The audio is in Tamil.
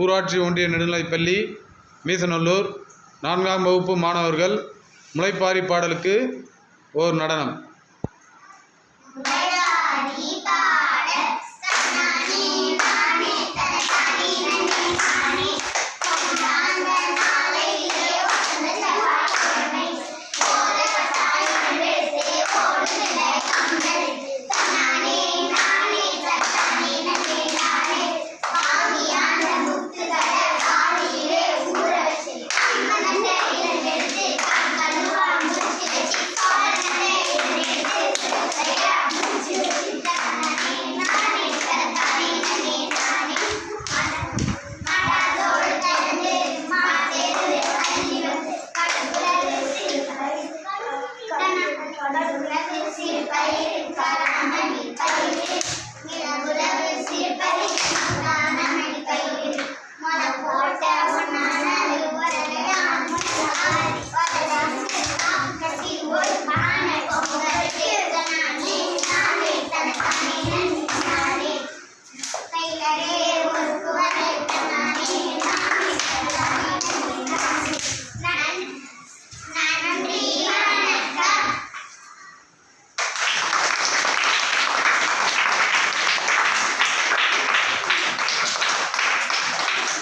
ஊராட்சி ஒன்றிய நடுநிலைப்பள்ளி மீசநல்லூர் நான்காம் வகுப்பு மாணவர்கள் முளைப்பாரி பாடலுக்கு ஓர் நடனம்.